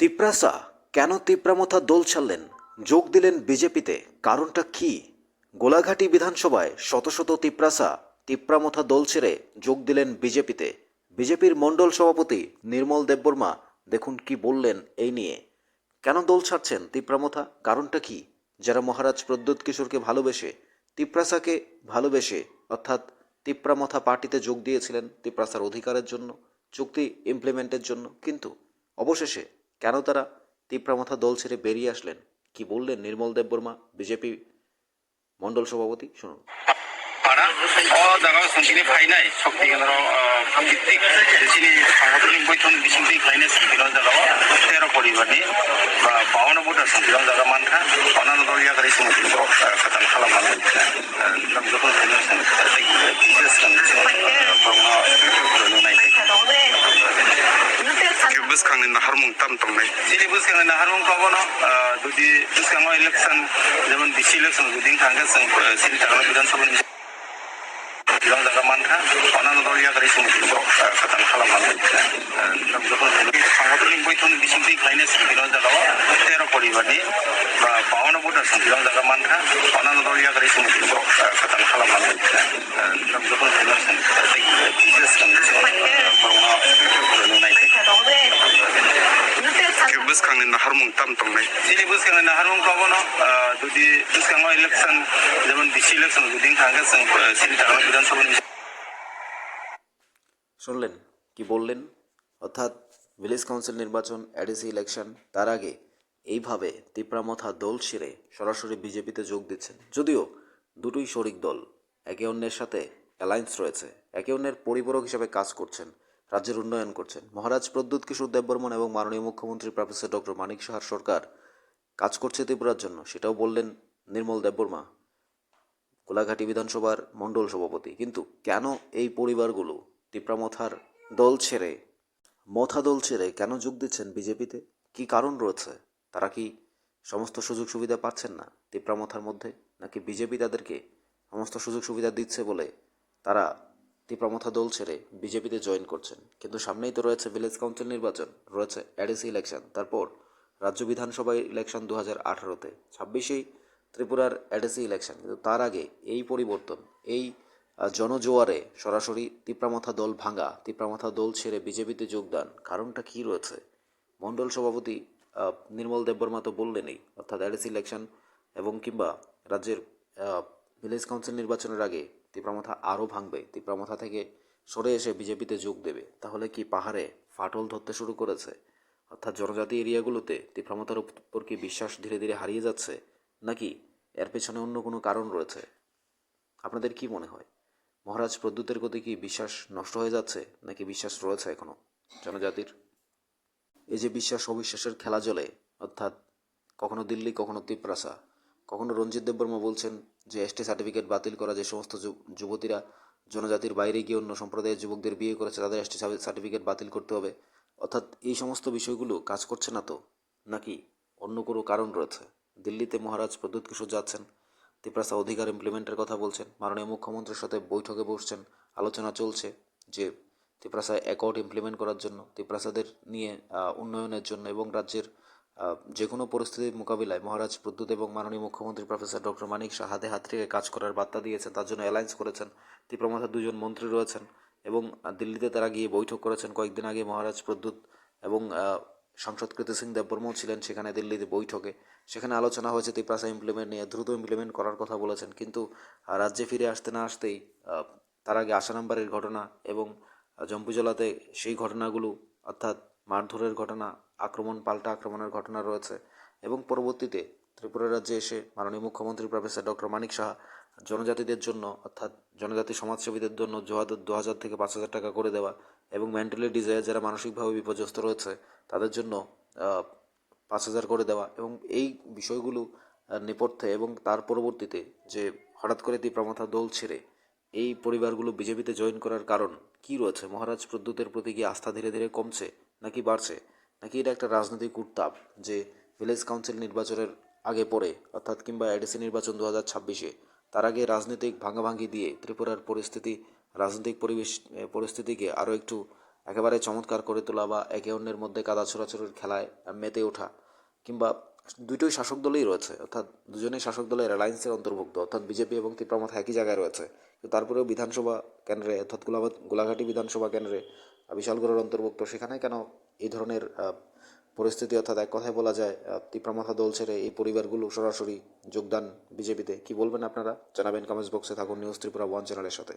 তিপ্রাসা কেন তিপ্রামথা দোল ছাড়লেন? যোগ দিলেন বিজেপিতে, কারণটা কি? গোলাঘাটি বিধানসভায় শত শত তিপ্রাসা তিপ্রামথা দোল ছেড়ে যোগ দিলেন বিজেপিতে। বিজেপির মণ্ডল সভাপতি নির্মল দেববর্মা, দেখুন কি বললেন এই নিয়ে। কেন দোল ছাড়ছেন তিপ্রামথা কারণটা কি? যারা মহারাজ প্রদ্যুৎ কিশোরকে ভালোবেসে তিপ্রাসাকে ভালোবেসে, অর্থাৎ তিপ্রামথা পার্টিতে যোগ দিয়েছিলেন তিপ্রাসার অধিকারের জন্য, চুক্তি ইমপ্লিমেন্টের জন্য, কিন্তু অবশেষে কেন তারা তীব্রামাথা দল ছেড়ে বেরিয়ে আসলেন কি বললেন নির্মল দেব বর্মা বিজেপি মন্ডল সভাপতি শুনুন জায়গায় কেন্দ্র সাংগঠনিক বৈঠক তেরো পরিবারী थांबाय सिलि बुसखाङो नाहारुं पावनो जुदि बुसखाङो इलेक्सन जेमन बिसि इलेक्सन जुदि थांगोन जों सिलि थांगोन बिधानसभानि बिबां जागा मानखा अनानो दलिया गारि जों बेखौ खोथान खालामनानै যখন সাংগঠনিক বৈঠক বিশিংটি খাইনে সিলং জায়গা তেরো পরিবারনি বা বাউন্ন বুটা সিলং জায়গা মানখা অন্যান্য দলীয় গাড়ি সমিতির খতান খালামনাनै যখন যেমন ডিসি ইলেকশন সিলি বিধানসভা শুনলেন কি বললেন? অর্থাৎ ভিলেজ কাউন্সিল নির্বাচন এডিসি ইলেকশন তার আগে এইভাবে তিপ্রামথা দল ছিঁড়ে সরাসরি বিজেপিতে যোগ দিচ্ছেন। যদিও দুটোই শরিক দল একে অন্যের সাথে অ্যালায়েন্স রয়েছে একে অন্যের পরিপূরক হিসাবে কাজ করছেন। রাজ্যের উন্নয়ন করছেন। মহারাজ প্রদ্যুৎ কিশোর দেববর্মন এবং মাননীয় মুখ্যমন্ত্রী প্রফেসর ডক্টর মানিক সাহার সরকার কাজ করছে ত্রিপুরার জন্য, সেটাও বললেন নির্মল দেববর্মা কোলাঘাটি বিধানসভার মণ্ডল সভাপতি। কিন্তু কেন এই পরিবারগুলো তিপ্রামথার দল ছেড়ে, মথা দল ছেড়ে কেন যোগ দিচ্ছেন বিজেপিতে? কি কারণ রয়েছে? তারা কি সমস্ত সুযোগ সুবিধা পাচ্ছেন না তিপ্রামথার মধ্যে? নাকি বিজেপি তাদেরকে সমস্ত সুযোগ সুবিধা দিচ্ছে বলে তারা তিপ্রামথা দল ছেড়ে বিজেপিতে জয়েন করছেন। কিন্তু সামনেই তো রয়েছে ভিলেজ কাউন্সিল নির্বাচন, রয়েছে এডিসি ইলেকশন। তারপর রাজ্য বিধানসভা ইলেকশন দু হাজার আঠারোতে, ছাব্বিশেই ত্রিপুরার এডিসি ইলেকশন। কিন্তু তার আগে এই পরিবর্তন, এই জনজোয়ারে সরাসরি তিপ্রামাথা দল ভাঙা, তিপ্রামাথা দল ছেড়ে বিজেপিতে যোগদান, কারণটা কি রয়েছে? মণ্ডল সভাপতি নির্মল দেববর্মা তো বললেনই, অর্থাৎ এডিসি ইলেকশন এবং কিংবা রাজ্যের ভিলেজ কাউন্সিল নির্বাচনের আগে তিপ্রামাথা আরও ভাঙবে। তিপ্রামাথা থেকে সরে এসে বিজেপিতে যোগ দেবে। তাহলে কি পাহাড়ে ফাটল ধরতে শুরু করেছে? অর্থাৎ জনজাতি এরিয়াগুলোতে তিপ্রামতার উপর কি বিশ্বাস ধীরে ধীরে হারিয়ে যাচ্ছে? নাকি এর পেছনে অন্য কোনো কারণ রয়েছে? আপনাদের কি মনে হয়? মহারাজ প্রদ্যুতের প্রতি কি বিশ্বাস নষ্ট হয়ে যাচ্ছে, নাকি বিশ্বাস রয়েছে এখনও? জনজাতির? এই যে বিশ্বাস অবিশ্বাসের খেলা চলে অর্থাৎ কখনো দিল্লি, কখনো তিপ্রাসা, কখনো রঞ্জিত দেববর্মা বলছেন যে এসটি সার্টিফিকেট বাতিল করা যে সমস্ত যুবতীরা জনজাতির বাইরে গিয়ে অন্য সম্প্রদায়ের যুবকদের বিয়ে করেছে, তাদের এসটি সার্টিফিকেট বাতিল করতে হবে। অর্থাৎ এই সমস্ত বিষয়গুলো কাজ করছে না তো? নাকি অন্য কোনো কারণ রয়েছে? দিল্লিতে মহারাজ প্রদ্যুৎ কিশোর যাচ্ছেন। তিপ্রাসা অধিকার ইমপ্লিমেন্টের কথা বলছেন। মাননীয় মুখ্যমন্ত্রীর সাথে বৈঠকে বসছেন। আলোচনা চলছে যে তিপ্রাসায় অ্যাকর্ড ইমপ্লিমেন্ট করার জন্য। তিপ্রাসাদের নিয়ে উন্নয়নের জন্য এবং রাজ্যের যে কোনো পরিস্থিতির মোকাবিলায় মহারাজ প্রদ্যুৎ এবং মাননীয় মুখ্যমন্ত্রী প্রফেসর ডক্টর মানিক শাহ হাতে হাত রেখে কাজ করার বার্তা দিয়েছেন, তার জন্য অ্যালায়েন্স করেছেন। ত্রিপ্রমাথার দুজন মন্ত্রী রয়েছেন এবং দিল্লিতে তারা গিয়ে বৈঠক করেছেন। কয়েকদিন আগে মহারাজ প্রদ্যুৎ এবং সাংসদ কৃতি সিং দেববর্মাও ছিলেন সেখানে দিল্লিতে বৈঠকে। সেখানে আলোচনা হয়েছে তিপ্রাসা ইমপ্লিমেন্ট নিয়ে, দ্রুত ইমপ্লিমেন্ট করার কথা বলেছেন। কিন্তু রাজ্যে ফিরে আসতে না আসতেই তার আগে আশা নাম্বারের ঘটনা এবং জম্পুজলাতে সেই ঘটনাগুলো, অর্থাৎ মারধরের ঘটনা, আক্রমণ, পাল্টা আক্রমণের ঘটনা রয়েছে এবং পরবর্তীতে ত্রিপুরা রাজ্যে এসে মাননীয় মুখ্যমন্ত্রী প্রফেসর ডক্টর মানিক সাহা জনজাতিদের জন্য অর্থাৎ জনজাতি সমাজসেবীদের জন্য দু হাজার থেকে পাঁচ হাজার টাকা করে দেওয়া এবং মেন্টালি ডিজায়ার যারা মানসিকভাবে বিপর্যস্ত রয়েছে, তাদের জন্য পাঁচ হাজার করে দেওয়া এবং এই বিষয়গুলো নেপথ্যে এবং তার পরবর্তীতে যে হঠাৎ করে তিপ্রামথা দল ছেড়ে এই পরিবারগুলো বিজেপিতে জয়েন করার কারণ কি রয়েছে? মহারাজ প্রদ্যুতের প্রতি কি আস্থা ধীরে ধীরে কমছে? নাকি বাড়ছে? নাকি এটা একটা রাজনৈতিক উত্তাপ যে ভিলেজ কাউন্সিল নির্বাচনের আগে পরে অর্থাৎ কিংবা এডিসি নির্বাচন দু হাজার ছাব্বিশে? তার আগে রাজনৈতিক ভাঙাভাঙি দিয়ে ত্রিপুরার পরিস্থিতি, রাজনৈতিক পরিবেশ পরিস্থিতিকে আরও একটু একেবারে চমৎকার করে তোলা বা একে অন্যের মধ্যে কাদা ছোড়াছড়ির খেলায় মেতে ওঠা, কিংবা দুটোই শাসক দলেই রয়েছে, অর্থাৎ দুজনেই শাসক দলের অ্যালায়েন্সের অন্তর্ভুক্ত, অর্থাৎ বিজেপি এবং তীব্রমথা একই জায়গায় রয়েছে। তারপরেও বিধানসভা কেন্দ্রে, অর্থাৎ গোলাঘাট বিধানসভা কেন্দ্রে বিশালগড়ের অন্তর্ভুক্ত। সেখানে কেন এই ধরনের পরিস্থিতি অর্থাৎ এক কথায় বলা যায় তীব্রমাথা দল ছেড়ে এই পরিবারগুলো সরাসরি যোগদান বিজেপিতে? কি বলবেন আপনারা? জানাবেন কমেন্টস বক্সে থাকুন নিউজ ত্রিপুরা ওয়ান চ্যানেলের সাথে।